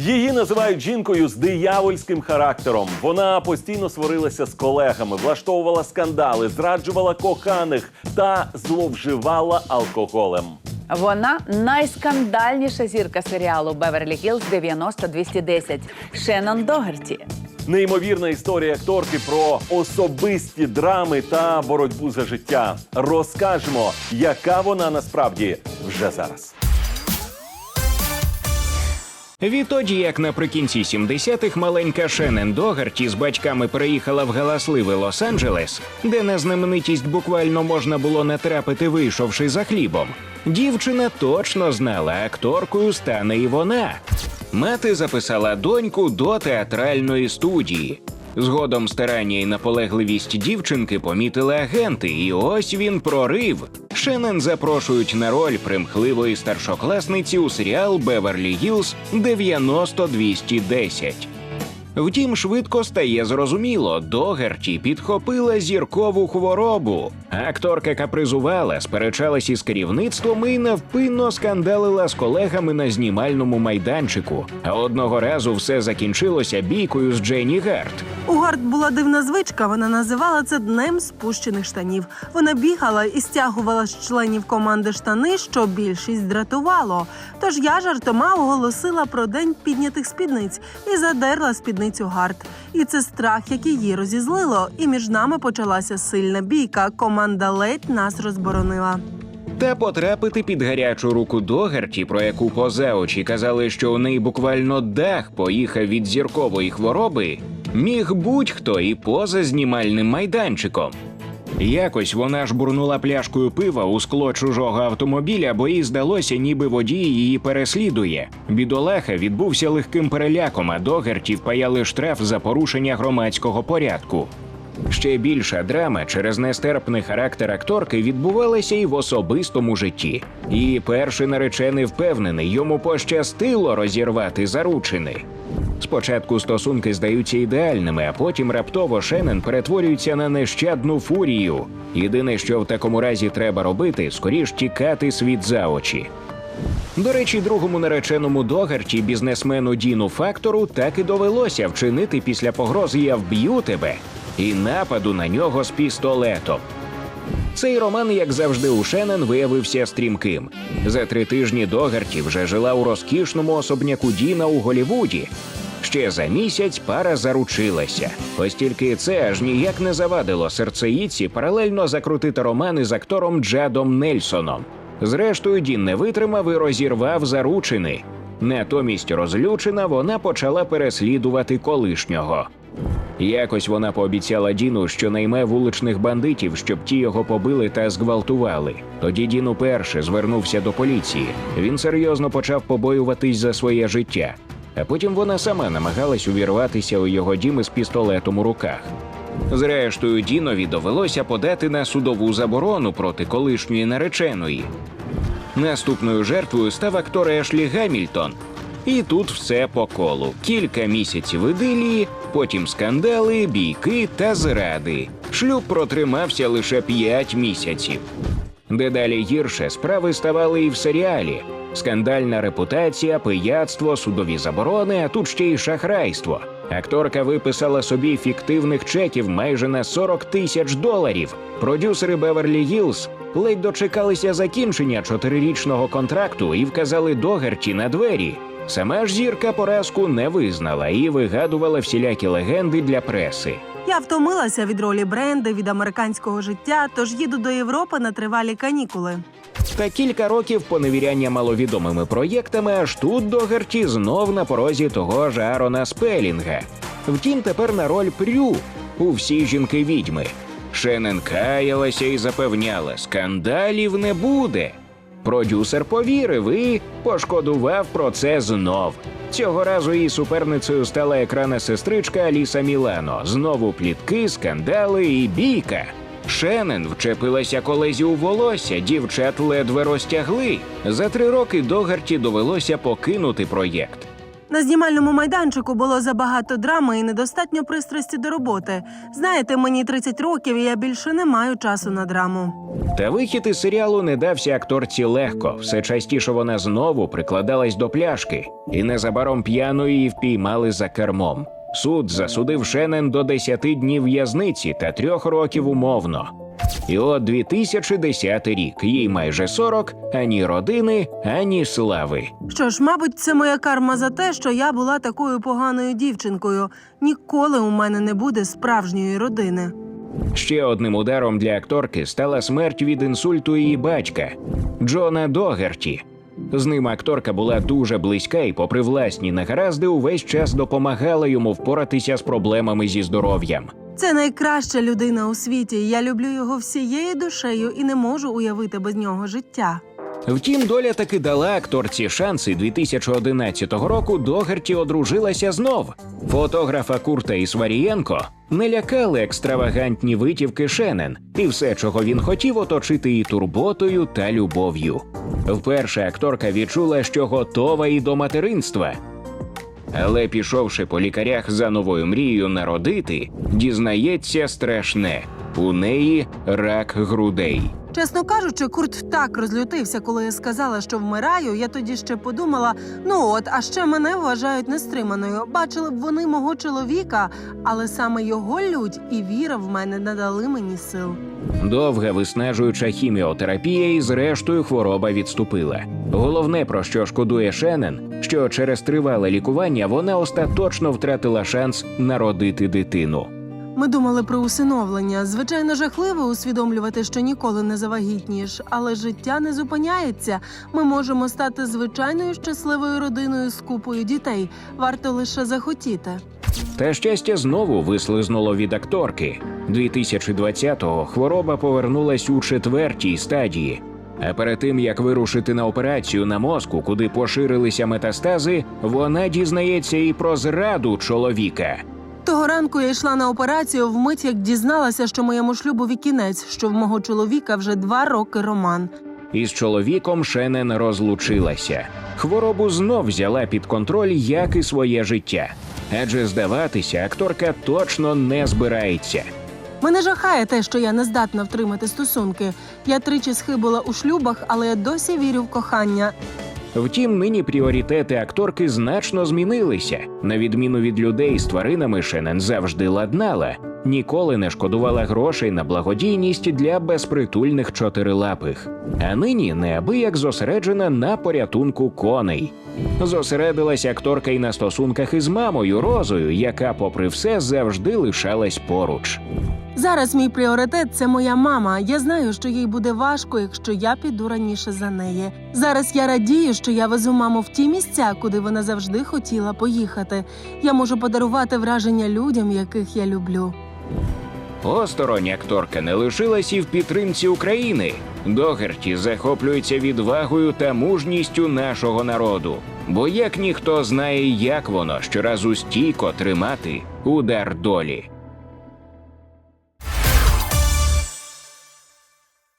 Її називають жінкою з диявольським характером. Вона постійно сварилася з колегами, влаштовувала скандали, зраджувала коханих та зловживала алкоголем. Вона найскандальніша зірка серіалу Беверлі Гілз 90-210 Шеннон Догерті. Неймовірна історія акторки про особисті драми та боротьбу за життя. Розкажемо, яка вона насправді вже зараз. Відтоді, як наприкінці 70-х маленька Шенен Догарті з батьками переїхала в галасливий Лос-Анджелес, де на знаменитість буквально можна було натрапити, вийшовши за хлібом. Дівчина точно знала, акторкою стане і вона. Мати записала доньку до театральної студії. Згодом старання і наполегливість дівчинки помітили агенти, і ось він прорив. Шенен запрошують на роль примхливої старшокласниці у серіал Беверлі Гілз 90-210. Втім, швидко стає зрозуміло, Догерті підхопила зіркову хворобу. Акторка капризувала, сперечалась із керівництвом і навпинно скандалила з колегами на знімальному майданчику. А одного разу все закінчилося бійкою з Дженні Гарт. У Гард була дивна звичка. Вона називала це днем спущених штанів. Вона бігала і стягувала з членів команди штани, що більшість дратувало. Тож я жартома оголосила про день піднятих спідниць і задерла спідницю Гард. І це страх, який її розізлило. І між нами почалася сильна бійка. Команда ледь нас розборонила. Та потрапити під гарячу руку Догерті, про яку поза очі казали, що у неї буквально дах поїхав від зіркової хвороби, міг будь-хто і поза знімальним майданчиком. Якось вона ж бурнула пляшкою пива у скло чужого автомобіля, бо їй здалося, ніби водій її переслідує. Бідолаха відбувся легким переляком, а Догерті впаяли штраф за порушення громадського порядку. Ще більша драма через нестерпний характер акторки відбувалася і в особистому житті. Її перший наречений впевнений, йому пощастило розірвати заручини. Спочатку стосунки здаються ідеальними, а потім раптово Шенен перетворюється на нещадну фурію. Єдине, що в такому разі треба робити, скоріш тікати світ за очі. До речі, другому нареченому Догарті, бізнесмену Діну Фактору, так і довелося вчинити після погрози Я вб'ю тебе і нападу на нього з пістолетом. Цей роман, як завжди, у Шенен виявився стрімким. За три тижні Догарті вже жила у розкішному особняку Діна у Голівуді. Ще за місяць пара заручилася. Ось тільки це аж ніяк не завадило серцеїдці паралельно закрутити романи з актором Джадом Нельсоном. Зрештою, Дін не витримав і розірвав заручини. Натомість розлючена вона почала переслідувати колишнього. Якось вона пообіцяла Діну, що найме вуличних бандитів, щоб ті його побили та зґвалтували. Тоді Дін уперше звернувся до поліції. Він серйозно почав побоюватись за своє життя. А потім вона сама намагалась увірватися у його дім із пістолетом у руках. Зрештою, Дінові довелося подати на судову заборону проти колишньої нареченої. Наступною жертвою став актор Ешлі Гамільтон. І тут все по колу. Кілька місяців ідилії, потім скандали, бійки та зради. Шлюб протримався лише п'ять місяців. Дедалі гірше справи ставали і в серіалі. Скандальна репутація, пияцтво, судові заборони, а тут ще й шахрайство. Акторка виписала собі фіктивних чеків майже на 40 тисяч доларів. Продюсери Беверлі Гілз ледь дочекалися закінчення чотирирічного контракту і вказали Догерті на двері. Сама ж зірка поразку не визнала і вигадувала всілякі легенди для преси. Я втомилася від ролі бренди, від американського життя, тож їду до Європи на тривалі канікули. Та кілька років поневіряння маловідомими проєктами, аж тут Догерті знов на порозі того ж Арона Спелінга. Втім, тепер на роль Прю у всі жінки відьми. Шенен каялася і запевняла, скандалів не буде. Продюсер повірив і пошкодував про це знов. Цього разу її суперницею стала екрана сестричка Аліса Мілано. Знову плітки, скандали і бійка. Шенен вчепилася колезі у волосся, дівчат ледве розтягли. За три роки Догарті довелося покинути проєкт. На знімальному майданчику було забагато драми і недостатньо пристрасті до роботи. Знаєте, мені 30 років, і я більше не маю часу на драму. Та вихід із серіалу не дався акторці легко. Все частіше вона знову прикладалась до пляшки, і незабаром п'яно її впіймали за кермом. Суд засудив Шенен до 10 днів в'язниці та трьох років умовно. І от 2010 рік, їй майже 40, ані родини, ані слави. Що ж, мабуть, це моя карма за те, що я була такою поганою дівчинкою. Ніколи у мене не буде справжньої родини. Ще одним ударом для акторки стала смерть від інсульту її батька Джона Догерті. З ним акторка була дуже близька і, попри власні негаразди, увесь час допомагала йому впоратися з проблемами зі здоров'ям. Це найкраща людина у світі. Я люблю його всією душею і не можу уявити без нього життя. Втім, доля таки дала акторці шанси 2011 року. Догерті одружилася знов. Фотографа Курта Ісварієнко не лякали екстравагантні витівки Шенен, і все, чого він хотів, оточити її турботою та любов'ю. Вперше акторка відчула, що готова і до материнства. Але пішовши по лікарях за новою мрією народити, дізнається страшне у неї рак грудей. Чесно кажучи, Курт так розлютився, коли я сказала, що вмираю. Я тоді ще подумала: ну от, а ще мене вважають нестриманою. Бачили б вони мого чоловіка, але саме його лють і віра в мене надали мені сил. Довга виснажуюча хіміотерапія, і зрештою хвороба відступила. Головне, про що шкодує Шенен, що через тривале лікування вона остаточно втратила шанс народити дитину. Ми думали про усиновлення. Звичайно, жахливо усвідомлювати, що ніколи не завагітнієш, але життя не зупиняється. Ми можемо стати звичайною щасливою родиною з купою дітей. Варто лише захотіти. Та щастя знову вислизнуло від акторки. 2020-го хвороба повернулась у четвертій стадії. А перед тим як вирушити на операцію на мозку, куди поширилися метастази, вона дізнається і про зраду чоловіка. Того ранку я йшла на операцію вмить, як дізналася, що моєму шлюбові кінець, що в мого чоловіка вже два роки роман. Із чоловіком Шенен розлучилася. Хворобу знов взяла під контроль, як і своє життя. Адже здаватися, акторка точно не збирається. Мене жахає те, що я не здатна втримати стосунки. Я тричі схибила у шлюбах, але я досі вірю в кохання. Втім, нині пріоритети акторки значно змінилися. На відміну від людей з тваринами, Шенен завжди ладнала, ніколи не шкодувала грошей на благодійність для безпритульних чотирилапих. А нині неабияк зосереджена на порятунку коней. Зосередилася акторка й на стосунках із мамою Розою, яка, попри все, завжди лишалась поруч. Зараз мій пріоритет це моя мама. Я знаю, що їй буде важко, якщо я піду раніше за неї. Зараз я радію, що я везу маму в ті місця, куди вона завжди хотіла поїхати. Я можу подарувати враження людям, яких я люблю. Осторонь акторка не лишилась і в підтримці України. Догерті захоплюється відвагою та мужністю нашого народу. Бо як ніхто знає, як воно щоразу стійко тримати удар долі.